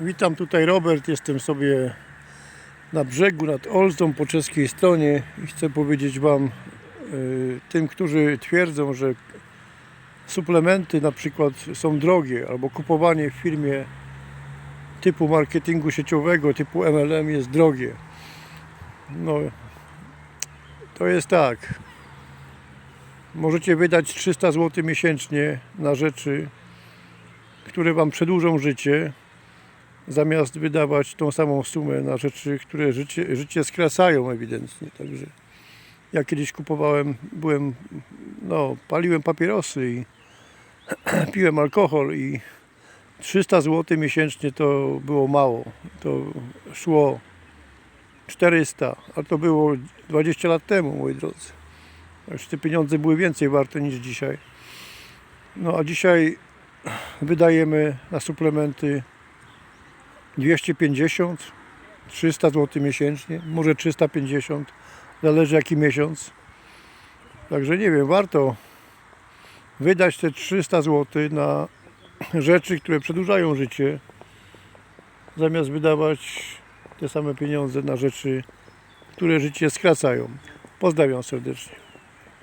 Witam tutaj Robert, jestem sobie na brzegu nad Olzą po czeskiej stronie i chcę powiedzieć Wam, y, tym, którzy twierdzą, że suplementy na przykład są drogie albo kupowanie w firmie typu marketingu sieciowego, typu MLM jest drogie. No, to jest tak. Możecie wydać 300 zł miesięcznie na rzeczy, które Wam przedłużą życie, zamiast wydawać tą samą sumę na rzeczy, które życie, życie skracają ewidentnie. Także ja kiedyś kupowałem, byłem, no, paliłem papierosy i piłem alkohol i 300 zł miesięcznie to było mało. To szło 400, a to było 20 lat temu, moi drodzy. Już te pieniądze były więcej warte niż dzisiaj. No a dzisiaj wydajemy na suplementy 250, 300 zł miesięcznie, może 350, zależy jaki miesiąc. Także nie wiem, warto wydać te 300 zł na rzeczy, które przedłużają życie, zamiast wydawać te same pieniądze na rzeczy, które życie skracają. Pozdrawiam serdecznie.